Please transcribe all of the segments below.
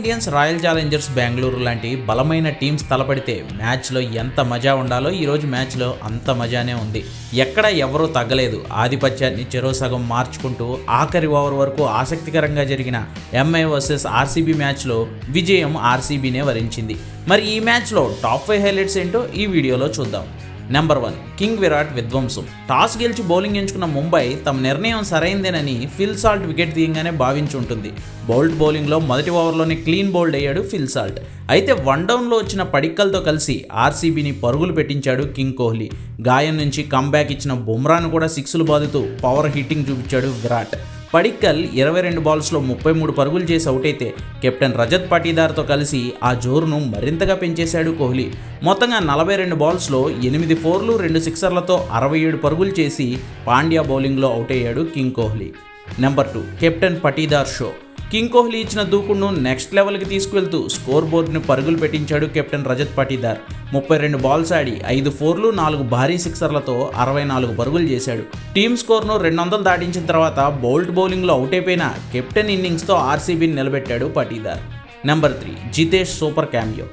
Indians royal Challengers Bengaluru లాంటి బలమైన teams తలపడితే మ్యాచ్లో ఎంత మజా ఉండాలో ఈరోజు మ్యాచ్లో అంత మజానే ఉంది. ఎక్కడ ఎవరూ తగ్గలేదు. ఆధిపత్యాన్ని చెరో సగం మార్చుకుంటూ ఆఖరి ఓవర్ వరకు ఆసక్తికరంగా జరిగిన ఎంఐ వర్సెస్ ఆర్సీబీ మ్యాచ్లో విజయం ఆర్సీబీనే వరించింది. మరి ఈ మ్యాచ్లో టాప్ ఫైవ్ హైలైట్స్ ఏంటో ఈ వీడియోలో చూద్దాం. నెంబర్ వన్ కింగ్ విరాట్ విధ్వంసం టాస్ గెలిచి బౌలింగ్ ఎంచుకున్న ముంబై తమ నిర్ణయం సరైందేనని ఫిల్ సాల్ట్ వికెట్ తీయంగానే భావించి ఉంటుంది బౌల్డ్ బౌలింగ్లో మొదటి ఓవర్లోనే క్లీన్ బౌల్డ్ అయ్యాడు ఫిల్ సాల్ట్. అయితే వన్ డౌన్లో వచ్చిన పడిక్కలతో కలిసి ఆర్సీబీని పరుగులు పెట్టించాడు కింగ్ కోహ్లీ. గాయం నుంచి కంబ్యాక్ ఇచ్చిన బుమ్రాను కూడా సిక్స్లు బాదుతూ పవర్ హిట్టింగ్ చూపించాడు విరాట్. పడిక్కల్ ఇరవై రెండు బాల్స్లో ముప్పై మూడు పరుగులు చేసి అవుట్ అయితే కెప్టెన్ రజత్ పాటీదార్తో కలిసి ఆ జోరును మరింతగా పెంచేశాడు కోహ్లీ. మొత్తంగా నలభై రెండు బాల్స్లో ఎనిమిది ఫోర్లు రెండు సిక్సర్లతో అరవై ఏడు పరుగులు చేసి పాండ్యా బౌలింగ్లో అవుట్ అయ్యాడు king Kohli. Number two captain Patidar show. King Kohli ఇచ్చిన దూకుడును నెక్స్ట్ లెవెల్కి తీసుకువెళ్తూ స్కోర్ బోర్డును పరుగులు పెట్టించాడు కెప్టెన్ రజత్ పాటీదార్. ముప్పై రెండు బాల్స్ ఆడి ఐదు ఫోర్లు నాలుగు భారీ సిక్సర్లతో అరవై నాలుగు పరుగులు చేశాడు. టీమ్ స్కోర్ను రెండు వందలు దాటించిన తర్వాత బౌల్ట్ బౌలింగ్లో అవుట్ అయిపోయిన కెప్టెన్ ఇన్నింగ్స్తో ఆర్సీబీని నిలబెట్టాడు Patidar. Number three Jitesh super cameo.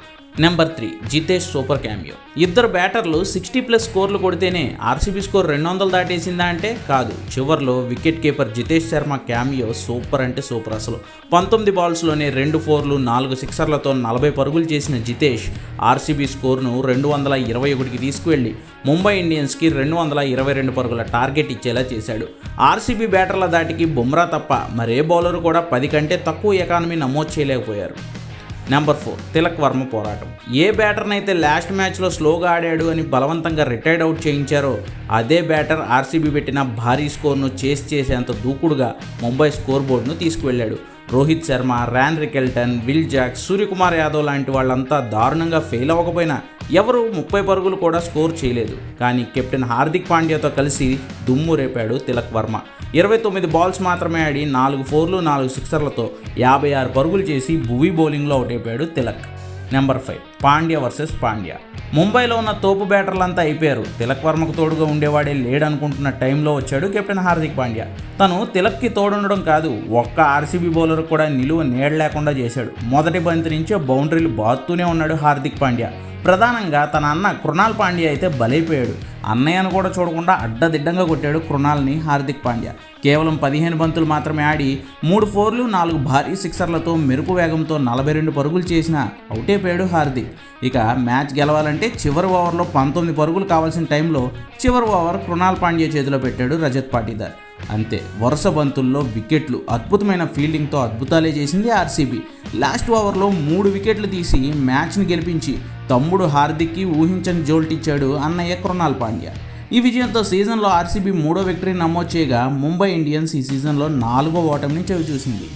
Number three Jitesh super cameo. ఇద్దరు బ్యాటర్లు సిక్స్టీ ప్లస్ స్కోర్లు కొడితేనే ఆర్సీబీ స్కోర్ రెండు వందలు దాటేసిందా అంటే కాదు. చివర్లో wicket keeper Jitesh Sharma cameo super అంటే సూపర్ అసలు. పంతొమ్మిది బాల్స్లోనే రెండు ఫోర్లు నాలుగు సిక్సర్లతో నలభై పరుగులు చేసిన జితేష్ ఆర్సీబీ స్కోర్ను రెండు వందల ఇరవై ఒకటికి తీసుకువెళ్ళి ముంబై ఇండియన్స్కి రెండు వందల ఇరవై రెండు పరుగుల టార్గెట్ ఇచ్చేలా చేశాడు. ఆర్సీబీ బ్యాటర్ల దాటికి బుమ్రా తప్ప మరే బౌలర్ కూడా పది కంటే తక్కువ ఎకానమీ నమోదు చేయలేకపోయారు. నెంబర్ ఫోర్ తిలక్ వర్మ పోరాటం. ఏ బ్యాటర్నైతే లాస్ట్ మ్యాచ్లో స్లోగా ఆడాడు అని బలవంతంగా రిటైర్డ్ అవుట్ చేయించారో అదే బ్యాటర్ ఆర్సీబీ పెట్టిన భారీ స్కోర్ను చేసి చేసేంత దూకుడుగా ముంబై స్కోర్ బోర్డును తీసుకువెళ్ళాడు. Rohit Sharma Ryan Rickelton Will Jack Suryakumar Yadav లాంటి వాళ్ళంతా దారుణంగా ఫెయిల్ అవ్వకపోయినా ఎవరు ముప్పై పరుగులు కూడా స్కోర్ చేయలేదు. కానీ కెప్టెన్ హార్దిక్ పాండ్యాతో కలిసి దుమ్ము రేపాడు తిలక్ వర్మ. ఇరవై తొమ్మిది బాల్స్ మాత్రమే ఆడి నాలుగు ఫోర్లు నాలుగు సిక్సర్లతో యాభై ఆరు పరుగులు చేసి భువీ బౌలింగ్లో అవుట్ అయిపోయాడు Tilak. Number five. Pandya versus Pandya. ముంబైలో ఉన్న తోపు బ్యాటర్లంతా అయిపోయారు. తిలక్ వర్మకు తోడుగా ఉండేవాడే లేడనుకుంటున్న టైంలో వచ్చాడు కెప్టెన్ హార్దిక్ పాండ్యా. తను తిలక్కి తోడుండడం కాదు ఒక్క ఆర్సీబీ బౌలర్ కూడా నిలువ నీడ లేకుండా చేశాడు. మొదటి బంతి నుంచే బౌండరీలు బాత్తూనే ఉన్నాడు హార్దిక్ పాండ్యా. ప్రధానంగా తన అన్న కృణాల్ పాండ్యా అయితే బలైపోయాడు. అన్నయ్యను కూడా చూడకుండా అడ్డదిడ్డంగా కొట్టాడు కృణాల్ని హార్దిక్ పాండ్యా. కేవలం పదిహేను బంతులు మాత్రమే ఆడి మూడు ఫోర్లు నాలుగు భారీ సిక్సర్లతో మెరుపు వేగంతో నలభై రెండు పరుగులు చేసిన అవుటైపోయాడు హార్దిక్. ఇక మ్యాచ్ గెలవాలంటే చివరి ఓవర్లో పంతొమ్మిది పరుగులు కావాల్సిన టైంలో చివరి ఓవర్ కృణాల్ పాండ్యా చేతిలో పెట్టాడు రజత్ పాటీదార్. అంతే వరుస బంతుల్లో వికెట్లు అద్భుతమైన ఫీల్డింగ్తో అద్భుతాలే చేసింది ఆర్సీబీ. లాస్ట్ ఓవర్లో మూడు వికెట్లు తీసి మ్యాచ్ని గెలిపించి తమ్ముడు హార్దిక్కి ఊహించని జోల్టిచ్చాడు అన్నయ్య కృణాల్ పాండ్యా. ఈ విజయంతో సీజన్లో ఆర్సీబీ మూడో విక్టరీ నమోదు చేయగా ముంబై ఇండియన్స్ ఈ సీజన్లో నాలుగో ఓటమిని చవిచూసింది.